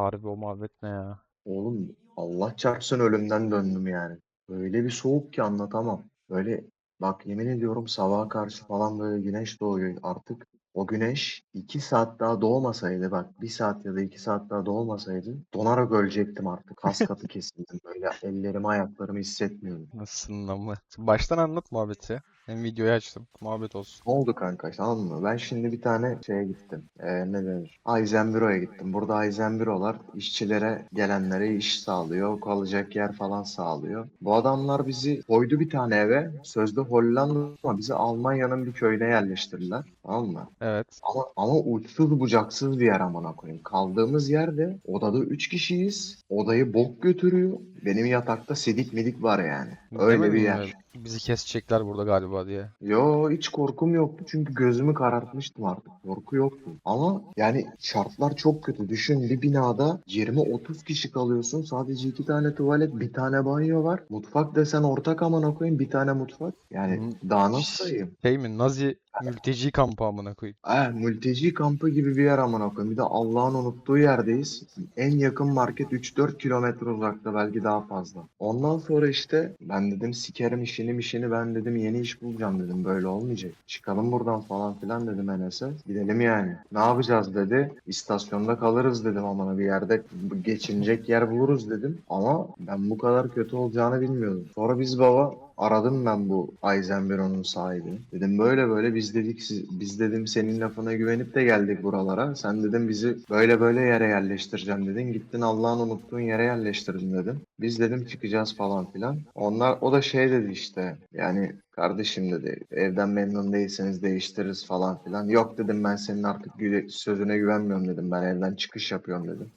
Harbi o muhabbet ne ya? Oğlum Allah çarpsın ölümden döndüm yani. Öyle bir soğuk ki anlatamam. Böyle bak yemin ediyorum sabaha karşı falan böyle güneş doğuyor. Artık o güneş iki saat daha doğmasaydı bak bir saat ya da iki saat daha doğmasaydı donarak ölecektim artık. Kas katı kesildim böyle ellerimi ayaklarımı hissetmiyordum. Nasılsın ama? Baştan anlat muhabbeti. Hem videoyu açtım. Muhabbet olsun. Ne oldu kanka tamam mı? Ben şimdi bir tane şeye gittim. Ee, ne denir? Aizenbüro'ya gittim. Burada Aizenbüro'lar işçilere gelenlere iş sağlıyor. Kalacak yer falan sağlıyor. Bu adamlar bizi koydu bir tane eve. Sözde Hollanda ama bizi Almanya'nın bir köyüne yerleştirdiler. Tamam mı? Evet. Ama, ama uçsuz bucaksız bir yer amına koyayım. Kaldığımız yerde odada 3 kişiyiz. Odayı bok götürüyor. Benim yatakta sidik midik var yani. Öyle Demedin bir yer. Bizi kesecekler burada galiba diye. Yo hiç korkum yoktu çünkü gözümü karartmıştım artık. Korku yoktu. Ama yani şartlar çok kötü. Düşün bir binada 20-30 kişi kalıyorsun. Sadece iki tane tuvalet, bir tane banyo var. Mutfak desen ortak amına koyayım bir tane mutfak. Yani daha nasıl sayayım? Şey mi? Nazi mülteci kampı amına koyayım. Eh, mülteci kampı gibi bir yer amına koyayım. Bir de Allah'ın unuttuğu yerdeyiz. En yakın market 3-4 kilometre uzakta belki daha fazla. Ondan sonra işte ben dedim sikerim işini işini ben dedim yeni iş bulacağım dedim. Böyle olmayacak. Çıkalım buradan falan filan dedim Enes'e. Gidelim yani. Ne yapacağız dedi. İstasyonda kalırız dedim amına bir yerde geçinecek yer buluruz dedim. Ama ben bu kadar kötü olacağını bilmiyordum. Sonra biz baba Aradım ben bu Eisenbüro'nun sahibini. Dedim böyle böyle biz dedik biz dedim senin lafına güvenip de geldik buralara. Sen dedim bizi böyle böyle yere yerleştireceğim dedin. Gittin Allah'ın unuttuğun yere yerleştirdin dedim. Biz dedim çıkacağız falan filan. Onlar o da şey dedi işte yani kardeşim dedi evden memnun değilseniz değiştiririz falan filan. Yok dedim ben senin artık sözüne güvenmiyorum dedim. Ben evden çıkış yapıyorum dedim.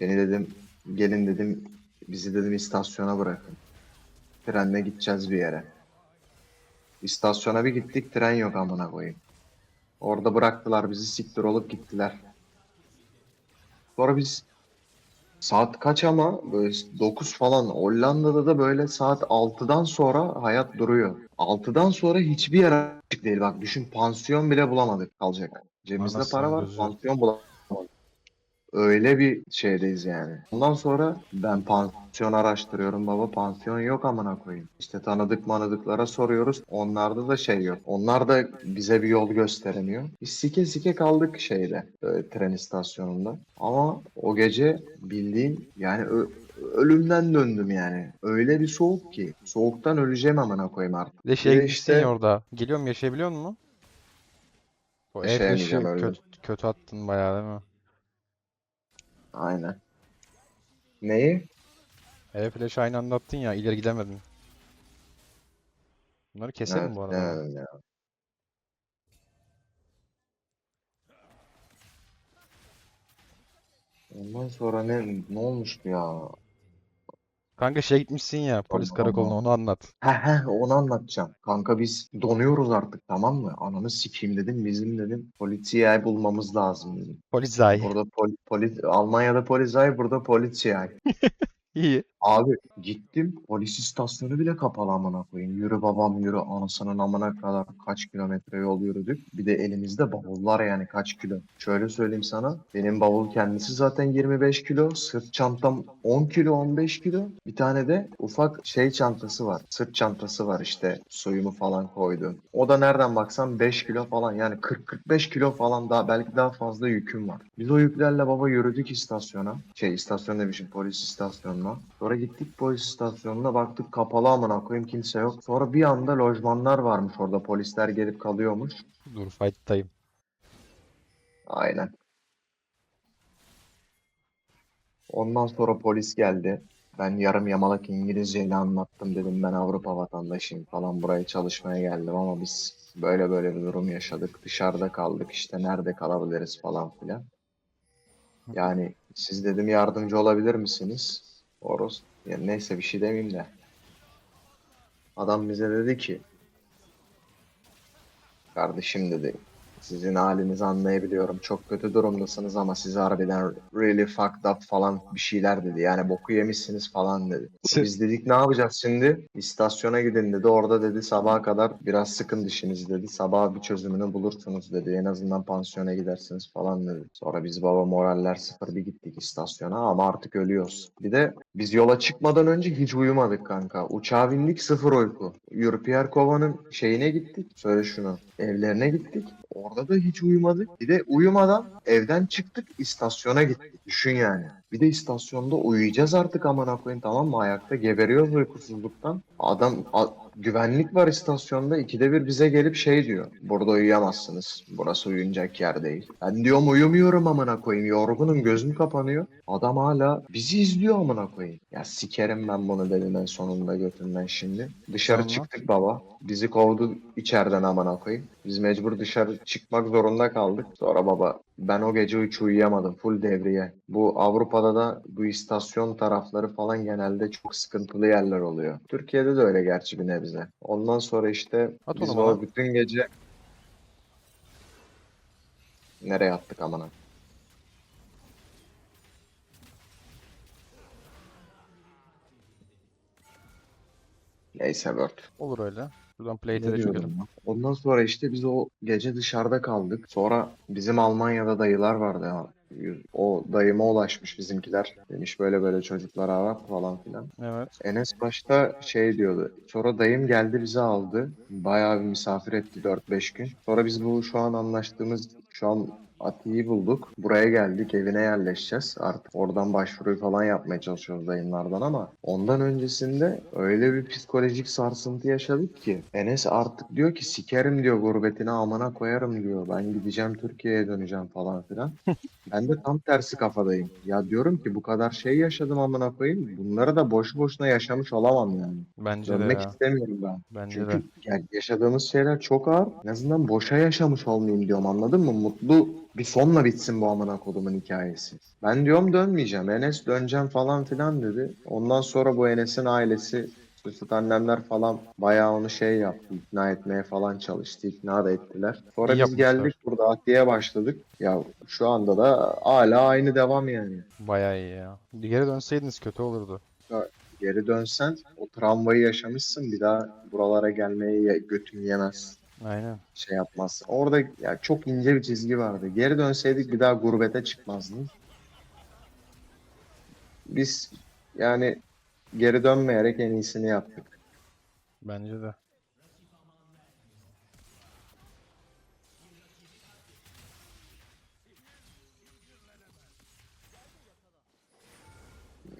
Beni dedim gelin dedim bizi dedim istasyona bırakın. Trenle gideceğiz bir yere. İstasyona bir gittik tren yok amına koyayım. Orada bıraktılar bizi siktir olup gittiler. Sonra biz saat kaç ama böyle 9 falan Hollanda'da da böyle saat 6'dan sonra hayat duruyor. 6'dan sonra hiçbir yer açık değil. Bak düşün pansiyon bile bulamadık kalacak. Cebimizde Anasını para var gözü. pansiyon bulamadık. Öyle bir şeydeyiz yani. Ondan sonra ben pansiyon araştırıyorum baba. Pansiyon yok amına koyayım. İşte tanıdık manıdıklara soruyoruz. Onlarda da şey yok. Onlar da bize bir yol gösteremiyor. Biz sike sike kaldık şeyde. e, tren istasyonunda. Ama o gece bildiğin yani ölümden döndüm yani. Öyle bir soğuk ki. Soğuktan öleceğim amına koyayım artık. Bir de şey işte- orada. Geliyorum yaşayabiliyor musun? O e flash'ı öldüm. kötü, kötü attın bayağı değil mi? Aynen. Neyi? E flash aynı anda attın ya ileri gidemedin. Bunları keselim Evet, bu arada. evet ya. Ondan sonra ne ne olmuştu ya? Kanka şey gitmişsin ya polis Allah karakoluna onu anlat. He he onu anlatacağım. Kanka biz donuyoruz artık tamam mı? Ananı sikeyim dedim. Bizim dedim polisiye bulmamız lazım dedim. Polizei. Burada poli, poli- Almanya'da polizay burada polisiye. İyi. Abi gittim polis istasyonu bile kapalı amına koyayım. Yürü babam yürü anasının amına kadar kaç kilometre yol yürüdük. Bir de elimizde bavullar yani kaç kilo. Şöyle söyleyeyim sana benim bavul kendisi zaten 25 kilo. Sırt çantam 10 kilo 15 kilo. Bir tane de ufak şey çantası var. Sırt çantası var işte suyumu falan koydum. O da nereden baksan 5 kilo falan yani 40-45 kilo falan daha belki daha fazla yüküm var. Biz o yüklerle baba yürüdük istasyona. Şey istasyon demişim polis istasyonuna. Sonra gittik polis istasyonuna baktık kapalı amına koyayım kimse yok. Sonra bir anda lojmanlar varmış orada polisler gelip kalıyormuş. Dur fight'tayım. Aynen. Ondan sonra polis geldi. Ben yarım yamalak İngilizceyle anlattım dedim ben Avrupa vatandaşıyım falan buraya çalışmaya geldim ama biz böyle böyle bir durum yaşadık. Dışarıda kaldık işte nerede kalabiliriz falan filan. Yani siz dedim yardımcı olabilir misiniz? Oros. Ya neyse bir şey demeyeyim de. Adam bize dedi ki kardeşim dedi Sizin halinizi anlayabiliyorum. Çok kötü durumdasınız ama siz harbiden really fucked up falan bir şeyler dedi. Yani boku yemişsiniz falan dedi. Biz dedik ne yapacağız şimdi? İstasyona gidin dedi. Orada dedi sabaha kadar biraz sıkın dişinizi dedi. Sabah bir çözümünü bulursunuz dedi. En azından pansiyona gidersiniz falan dedi. Sonra biz baba moraller sıfır bir gittik istasyona ama artık ölüyoruz. Bir de biz yola çıkmadan önce hiç uyumadık kanka. Uçağa bindik sıfır uyku. Yurpiyer Kova'nın şeyine gittik. Söyle şunu. Evlerine gittik. Orada da hiç uyumadık. Bir de uyumadan evden çıktık istasyona gittik. Düşün yani. Bir de istasyonda uyuyacağız artık amına koyayım tamam mı? Ayakta geberiyoruz uykusuzluktan. Adam güvenlik var istasyonda. ikide bir bize gelip şey diyor. Burada uyuyamazsınız. Burası uyuyacak yer değil. Ben diyorum uyumuyorum amına koyayım. Yorgunum gözüm kapanıyor. Adam hala bizi izliyor amına koyayım. Ya sikerim ben bunu dedim en sonunda götünden şimdi. Dışarı Sonra? çıktık baba. Bizi kovdu içeriden amına koyayım. Biz mecbur dışarı çıkmak zorunda kaldık. Sonra baba ben o gece hiç uyuyamadım. Full devriye. Bu Avrupa'da da bu istasyon tarafları falan genelde çok sıkıntılı yerler oluyor. Türkiye'de de öyle gerçi bir nebze. Ondan sonra işte At biz onu o bana. bütün gece nereye attık amına? Neyse Word. Olur öyle. Buradan plate'e de çökelim. Ondan sonra işte biz o gece dışarıda kaldık. Sonra bizim Almanya'da dayılar vardı ya. O dayıma ulaşmış bizimkiler. Demiş böyle böyle çocuklar Arap falan filan. Evet. Enes başta şey diyordu. Sonra dayım geldi bizi aldı. Bayağı bir misafir etti 4-5 gün. Sonra biz bu şu an anlaştığımız şu an Ati'yi bulduk. Buraya geldik. Evine yerleşeceğiz. Artık oradan başvuruyu falan yapmaya çalışıyoruz dayımlardan ama ondan öncesinde öyle bir psikolojik sarsıntı yaşadık ki Enes artık diyor ki sikerim diyor gurbetine amına koyarım diyor. Ben gideceğim Türkiye'ye döneceğim falan filan. Ben de tam tersi kafadayım. Ya diyorum ki bu kadar şey yaşadım amına koyayım. Bunları da boş boşuna yaşamış olamam yani. Bence de Dönmek ya. istemiyorum ben. Bence Çünkü de. yani yaşadığımız şeyler çok ağır. En azından boşa yaşamış olmayayım diyorum anladın mı? Mutlu bir sonla bitsin bu amına kodumun hikayesi. Ben diyorum dönmeyeceğim. Enes döneceğim falan filan dedi. Ondan sonra bu Enes'in ailesi Süt annemler falan bayağı onu şey yaptı. ikna etmeye falan çalıştı. ikna da ettiler. Sonra İyi biz yapmışlar. geldik burada adliye başladık. Ya şu anda da hala aynı devam yani. Bayağı iyi ya. Geri dönseydiniz kötü olurdu. Geri dönsen o travmayı yaşamışsın bir daha buralara gelmeye ye- götün yemez. Aynen. şey yapmazsın. Orada ya çok ince bir çizgi vardı. Geri dönseydik bir daha gurbete çıkmazdın. Biz yani geri dönmeyerek en iyisini yaptık. Bence de.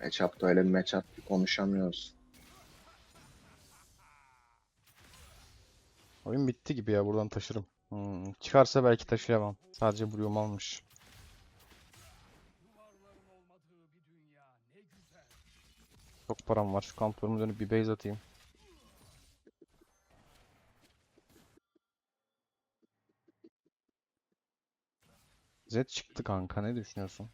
Matchup'ta öyle bir matchup ki konuşamıyoruz. Oyun bitti gibi ya. Buradan taşırım. Hmm, Çıkarsa belki taşıyamam. Sadece Blue'um almış. Çok param var. Şu kamplarıma dönüp bir base atayım. Zed çıktı kanka. Ne düşünüyorsun?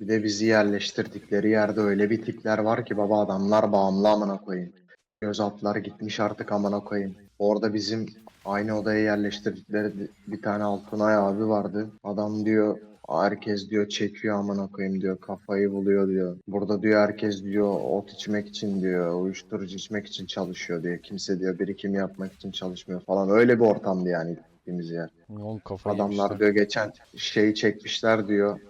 Bir de bizi yerleştirdikleri yerde öyle bir tipler var ki baba adamlar bağımlı amına koyayım. Göz altlar gitmiş artık amına koyayım. Orada bizim aynı odaya yerleştirdikleri bir tane Altınay abi vardı. Adam diyor herkes diyor çekiyor amına koyayım diyor kafayı buluyor diyor. Burada diyor herkes diyor ot içmek için diyor uyuşturucu içmek için çalışıyor diyor. Kimse diyor birikim yapmak için çalışmıyor falan. Öyle bir ortamdı yani gittiğimiz yer. Oğlum Adamlar yemişler. diyor geçen şeyi çekmişler diyor.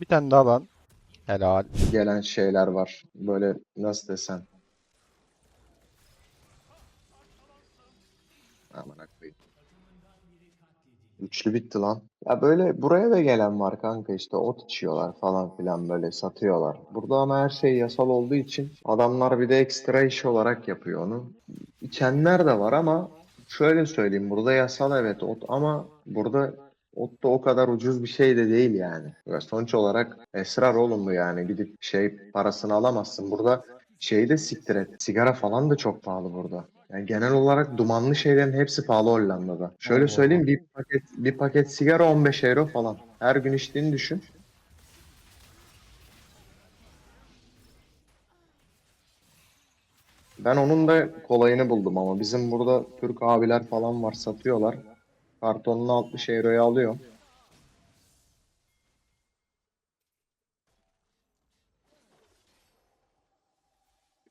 Bir tane daha lan. Helal. gelen şeyler var. Böyle nasıl desem. Aman koyayım. Üçlü bitti lan. Ya böyle buraya da gelen var kanka işte ot içiyorlar falan filan böyle satıyorlar. Burada ama her şey yasal olduğu için adamlar bir de ekstra iş olarak yapıyor onu. İçenler de var ama şöyle söyleyeyim burada yasal evet ot ama burada ot da o kadar ucuz bir şey de değil yani. Ve sonuç olarak esrar oğlum bu yani gidip şey parasını alamazsın. Burada şeyi de siktir et. Sigara falan da çok pahalı burada. Yani genel olarak dumanlı şeylerin hepsi pahalı Hollanda'da. Şöyle söyleyeyim bir paket bir paket sigara 15 euro falan. Her gün içtiğini düşün. Ben onun da kolayını buldum ama bizim burada Türk abiler falan var satıyorlar. Kartonunu 60 euroya alıyorum.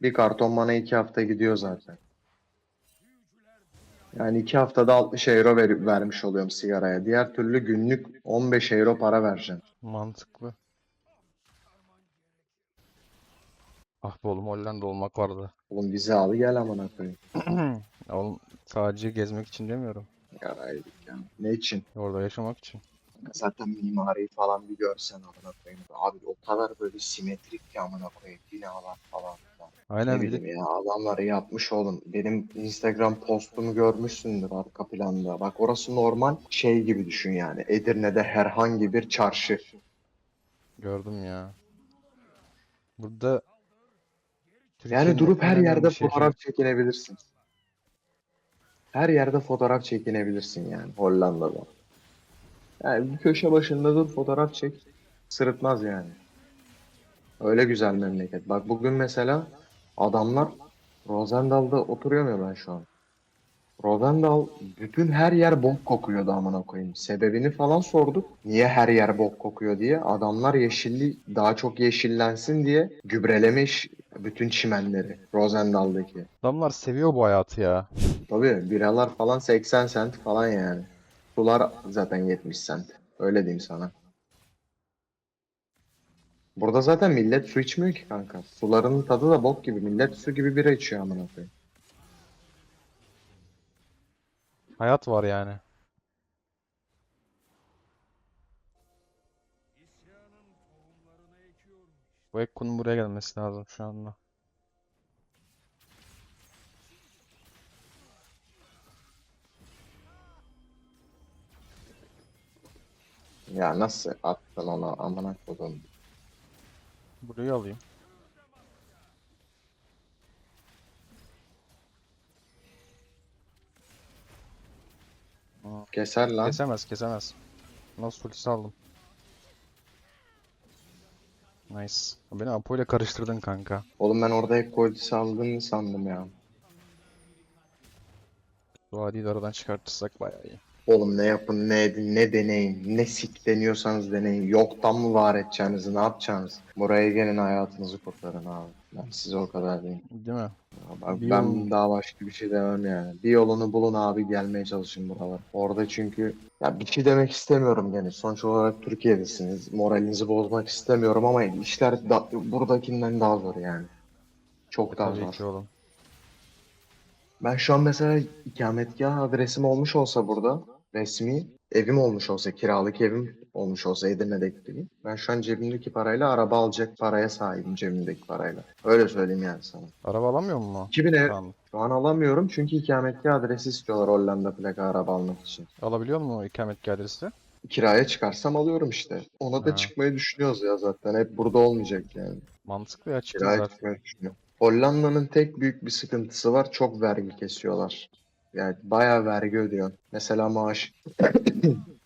Bir karton bana iki hafta gidiyor zaten. Yani iki haftada 60 euro ver- vermiş oluyorum sigaraya. Diğer türlü günlük 15 euro para vereceğim. Mantıklı. Ah be oğlum Hollanda olmak vardı. Oğlum vize al gel amına koyayım. Oğlum sadece gezmek için demiyorum. Yaraydık ya. Ne için? Orada yaşamak için. Zaten mimariyi falan bir görsen amına koyayım. Abi o kadar böyle simetrik ki amına koyayım. Binalar falan filan. Aynen Ne bir de bileyim ya adamları yapmış oğlum. Benim Instagram postumu görmüşsündür arka planda. Bak orası normal şey gibi düşün yani. Edirne'de herhangi bir çarşı. gördüm ya. Burada Yani Türkiye'nin durup en her önemli yerde şehri. fotoğraf çekinebilirsin. Her yerde fotoğraf çekinebilirsin yani Hollanda'da. Yani bir köşe başında dur fotoğraf çek. Sırıtmaz yani. Öyle güzel memleket. Bak bugün mesela adamlar Roosendaal'da oturuyorum ya ben şu an. Roosendaal bütün her yer bok kokuyordu amına koyayım. Sebebini falan sorduk. Niye her yer bok kokuyor diye. Adamlar yeşilli daha çok yeşillensin diye gübrelemiş bütün çimenleri Roosendaal'daki. Adamlar seviyor bu hayatı ya. Tabii biralar falan 80 sent falan yani. Sular zaten 70 sent. Öyle diyeyim sana. Burada zaten millet su içmiyor ki kanka. Suların tadı da bok gibi. Millet su gibi bira içiyor amına koyayım. Hayat var yani. Bu Ekko'nun buraya gelmesi lazım şu anda. Ya nasıl attın ona amına koydum. Burayı alayım. Aa, Keser lan. Kesemez kesemez. Nasıl ultisi aldım. Nice. Beni Apo ile karıştırdın kanka. Oğlum ben orada hep koydisi aldığını sandım ya. Bu adiyi de aradan çıkartırsak bayağı iyi. Oğlum ne yapın ne edin ne deneyin ne sik deniyorsanız deneyin. Yoktan mı var edeceğinizi ne yapacaksınız? Buraya gelin hayatınızı kurtarın abi. Ben size o kadar diyeyim. Değil mi? Ya Bak Bir ben yol- daha başka bir şey demem yani. Bir yolunu bulun abi gelmeye çalışın buralar. Orada çünkü ya bir şey demek istemiyorum gene. Sonuç olarak Türkiye'desiniz. Moralinizi bozmak istemiyorum ama işler da, buradakinden daha zor yani. Çok daha Tabii zor. ki oğlum. Ben şu an mesela ikametgah adresim olmuş olsa burada resmi evim olmuş olsa kiralık evim olmuş olsa Edirne'deki gibi ben şu an cebimdeki parayla araba alacak paraya sahibim cebimdeki parayla. Öyle söyleyeyim yani sana. Araba alamıyor mu? 2000 ev Tamam. şu an alamıyorum çünkü ikametgah adresi istiyorlar Hollanda plaka araba almak için. Alabiliyor mu ikametgah adresi? Kiraya çıkarsam alıyorum işte. Ona da Ha. çıkmayı düşünüyoruz ya zaten. Hep burada olmayacak yani. Mantıklı ya çıktı Kiraya zaten. çıkmayı düşünüyorum. Hollanda'nın tek büyük bir sıkıntısı var. Çok vergi kesiyorlar. Yani bayağı vergi ödüyor. Mesela maaş.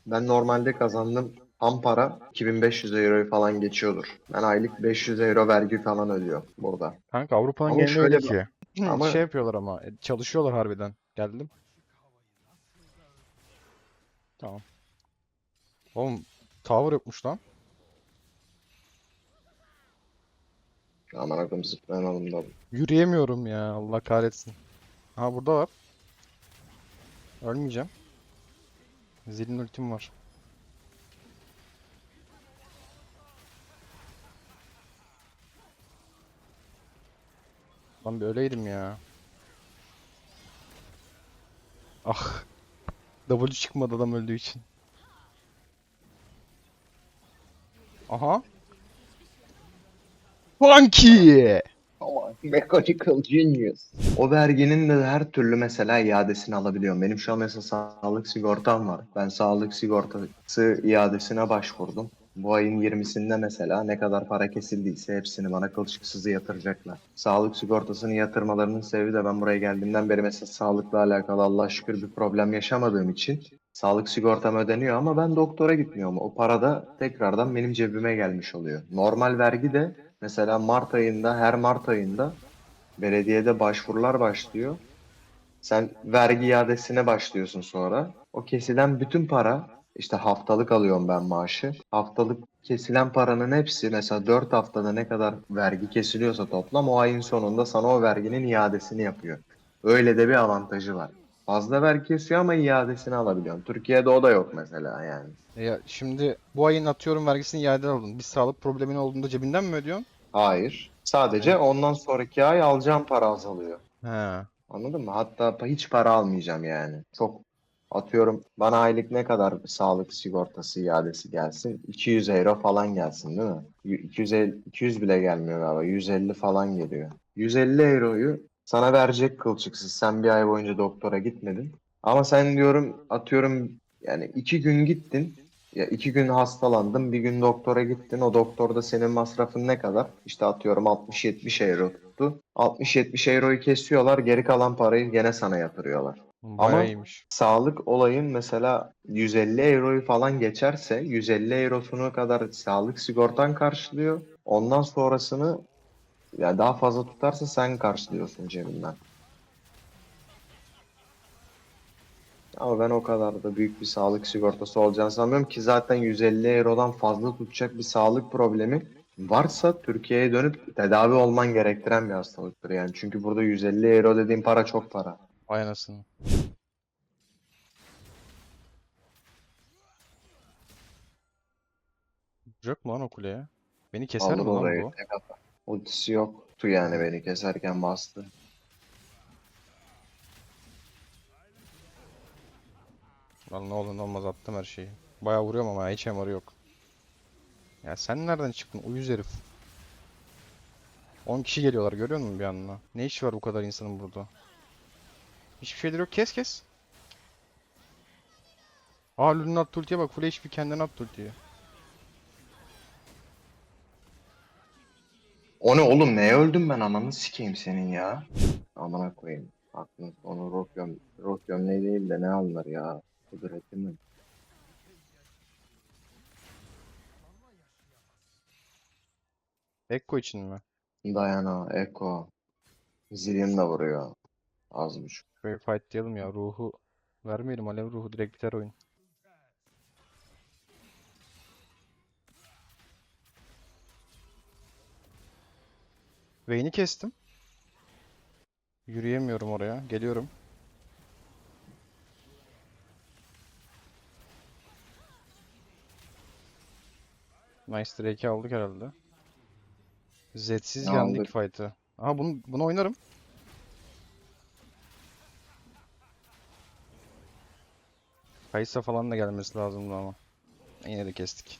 Ben normalde kazandım tam para 2500 euroyu falan geçiyordur. Ben aylık 500 euro vergi falan ödüyor burada. Kanka Avrupa'nın Ama geneli şöyle öyle ki. Ama- Şey yapıyorlar ama. e, Çalışıyorlar harbiden. Geldim. Tamam. Oğlum tower yokmuş lan. Aman akım zıplayalım da. Yürüyemiyorum ya. Allah kahretsin. Ha burada var. Ölmeyeceğim. Zilin ultim var. Lan bir öleydim ya. Ah. W çıkmadı adam öldüğü için. Aha. Funky! Mechanical genius. O verginin de her türlü mesela iadesini alabiliyorum. Benim şu an mesela sağlık sigortam var. Ben sağlık sigortası iadesine başvurdum. Bu ayın 20'sinde mesela ne kadar para kesildiyse hepsini bana kılçıksızı yatıracaklar. Sağlık sigortasını yatırmalarının sebebi de ben buraya geldiğimden beri mesela sağlıkla alakalı Allah şükür bir problem yaşamadığım için Sağlık sigortam ödeniyor ama ben doktora gitmiyorum. O para da tekrardan benim cebime gelmiş oluyor. Normal vergi de mesela Mart ayında, her Mart ayında belediyede başvurular başlıyor. Sen vergi iadesine başlıyorsun sonra. O kesilen bütün para, işte haftalık alıyorum ben maaşı. Haftalık kesilen paranın hepsi mesela 4 haftada ne kadar vergi kesiliyorsa toplam o ayın sonunda sana o verginin iadesini yapıyor. Öyle de bir avantajı var. Fazla vergi kesiyor ama iadesini alabiliyorsun. Türkiye'de o da yok mesela yani. E ya şimdi bu ayın atıyorum vergisini iade aldın. Bir sağlık problemin olduğunda cebinden mi ödüyorsun? Hayır. Sadece ondan sonraki ay alacağım para azalıyor. He. Anladın mı? Hatta pa- hiç para almayacağım yani. Çok atıyorum bana aylık ne kadar sağlık sigortası iadesi gelsin? 200 euro falan gelsin değil mi? Y- 250, 200 bile gelmiyor galiba. 150 falan geliyor. 150 euroyu sana verecek kılçıksız. Sen bir ay boyunca doktora gitmedin. Ama sen diyorum atıyorum yani iki gün gittin. Ya iki gün hastalandın, bir gün doktora gittin. O doktorda senin masrafın ne kadar? İşte atıyorum 60-70 euro tuttu. 60-70 euroyu kesiyorlar, geri kalan parayı gene sana yatırıyorlar. Bayağı Ama- iyiymiş. Sağlık olayın mesela 150 euroyu falan geçerse 150 eurosunu kadar sağlık sigortan karşılıyor. Ondan sonrasını ya daha fazla tutarsa sen karşılıyorsun cebinden. Ama ben o kadar da büyük bir sağlık sigortası olacağını sanmıyorum ki zaten 150 eurodan fazla tutacak bir sağlık problemi varsa Türkiye'ye dönüp tedavi olman gerektiren bir hastalıktır yani. Çünkü burada 150 euro dediğim para çok para. Vay anasını. Yok mu lan o kuleye? Beni keser mi Aldım lan orayı. bu? tek atar. Ultisi yoktu yani beni keserken bastı. Lan ne olur ne olmaz attım her şeyi. Bayağı vuruyorum ama hiç MR'ı yok. Ya sen nereden çıktın uyuz herif? 10 kişi geliyorlar görüyor musun bir anda? Ne iş var bu kadar insanın burada? Hiçbir şeyleri yok kes kes. Aa Lulun attı ultiye bak full HP kendine attı ultiyi. O ne oğlum neye öldüm ben ananı sikeyim senin ya. Amına koyayım. Aklın onu rock göm rock gömleği değil de ne alınır ya. Mi? Ekko için mi? Dayana, Eko. Zillion da vuruyor. Az buçuk. Şöyle fightlayalım ya ruhu vermeyelim alev ruhu direkt biter oyun. Vayne'i kestim. Yürüyemiyorum oraya. Geliyorum. Nice Drake'i aldık herhalde. Yendik Aldık. fight'ı. Aha bunu, bunu oynarım. Kayısa falan da gelmesi lazımdı ama. Yine de kestik.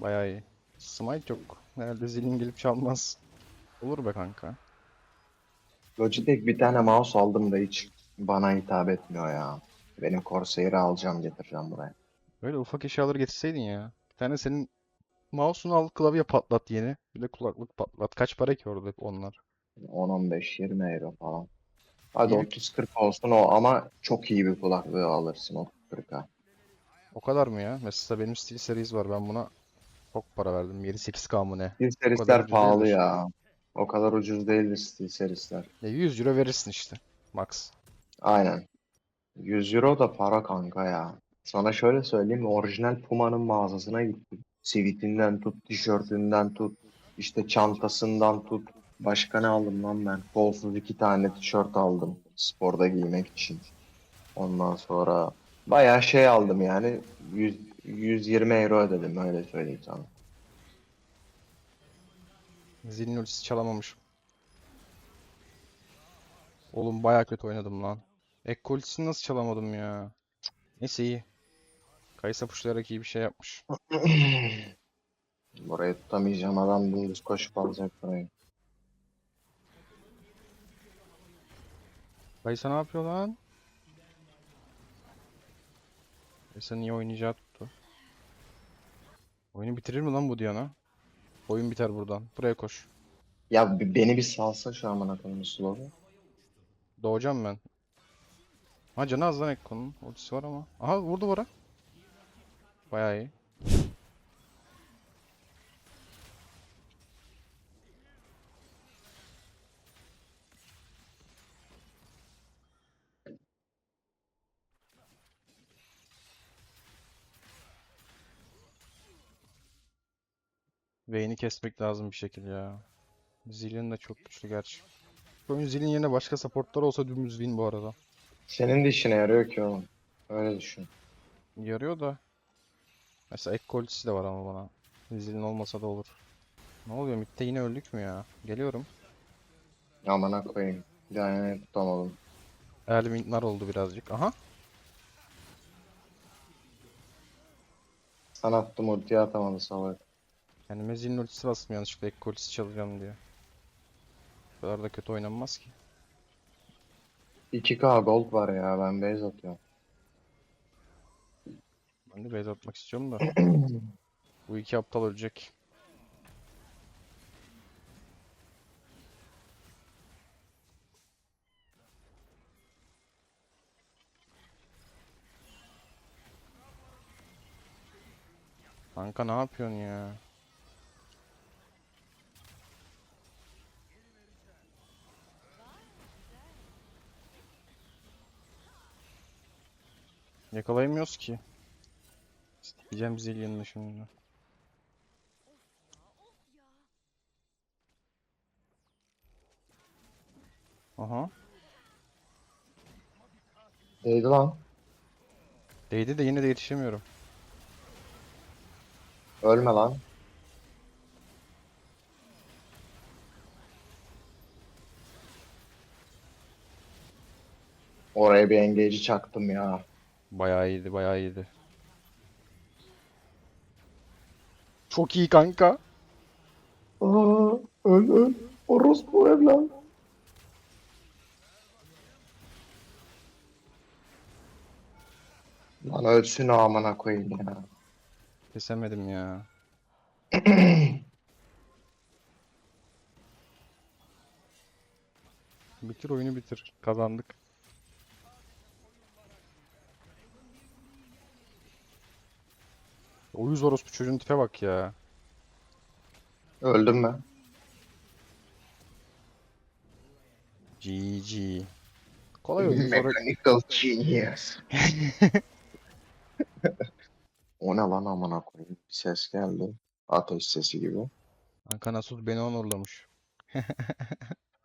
Bayağı iyi. Smite yok. Herhalde zilin gelip çalmaz. Olur be kanka. Logitech bir tane mouse aldım da hiç bana hitap etmiyor ya. Benim Corsair'i alacağım getireceğim buraya. Böyle ufak eşyaları getirseydin ya. Tane senin mouse'unu al klavye patlat yeni. Bir de kulaklık patlat. Kaç para ki orada onlar? 10-15-20 euro falan. Hadi İyi bir- 30-40 olsun o ama çok iyi bir kulaklığı alırsın 30-40'a. O kadar mı ya? Mesela benim SteelSeries var. Ben buna çok para verdim. 7-8K mı ne? Steel ucuz pahalı değildir. ya. O kadar ucuz değildir Steel serisler. Ya 100 euro verirsin işte. Max. Aynen. 100 euro da para kanka ya. Sana şöyle söyleyeyim. Orijinal Puma'nın mağazasına gittim. Sivitinden tut, tişörtünden tut, işte çantasından tut. Başka ne aldım lan ben? Kolsuz iki tane tişört aldım. Sporda giymek için. Ondan sonra bayağı şey aldım yani. 100, 120 euro ödedim öyle söyleyeyim sana. Zilin ultisi çalamamışım. Oğlum bayağı kötü oynadım lan. Ultisini nasıl çalamadım ya? Neyse iyi. Kayısa pushlayarak iyi bir şey yapmış. Burayı tutamayacağım adam dümdüz koşup alacak burayı. Kayısa ne yapıyor lan? Kayısa niye oynayacağı tuttu. Oyunu bitirir mi lan bu Diana? Oyun biter buradan. Buraya koş. Ya b- beni bir salsa şu amına koyayım slow'u. Doğacağım ben. Ha canı az lan Ekko'nun. Ultisi var ama. Aha vurdu Bora. Bayağı iyi. Vayne'i kesmek lazım bir şekilde ya. Zillion de çok güçlü gerçi. Bu oyun Zillion yerine başka supportlar olsa dümdüz win bu arada. Senin de işine yarıyor ki oğlum. Öyle düşün. Yarıyor da. Mesela ek ultisi de var ama bana. Zillion olmasa da olur. Ne oluyor? Mid'de yine öldük mü ya? Geliyorum. Amına koyayım. Yani tutamadım. Elvintnar oldu birazcık. Aha. Sana attım ultiyi atamadı salak. Kendime Zillion ultisi bastım yanlışlıkla ek ultisi çalacağım diye. Bu kadar da kötü oynanmaz ki. 2k gold var ya ben base atıyorum. De base atmak istiyorum da. Bu iki aptal ölecek. Kanka ne yapıyorsun ya? Yakalayamıyoruz ki. Diyeceğim Zillion'ını şimdi. Aha. Değdi lan. Değdi de yine de yetişemiyorum. Ölme lan. Oraya bir engage'i çaktım ya. Bayağı iyiydi, bayağı iyiydi. Çok iyi kanka. Aa, öl öl. Orospu evlat. Lan ölsün o amına koyayım ya. Kesemedim ya. Bitir oyunu bitir. Kazandık. O yüz orospu çocuğun tipe bak ya. Öldüm ben. GG. Kolay oyun. Mechanical genius. O ne lan amına koyayım? Bir ses geldi. Ateş sesi gibi. Kanka Nasus beni onurlamış.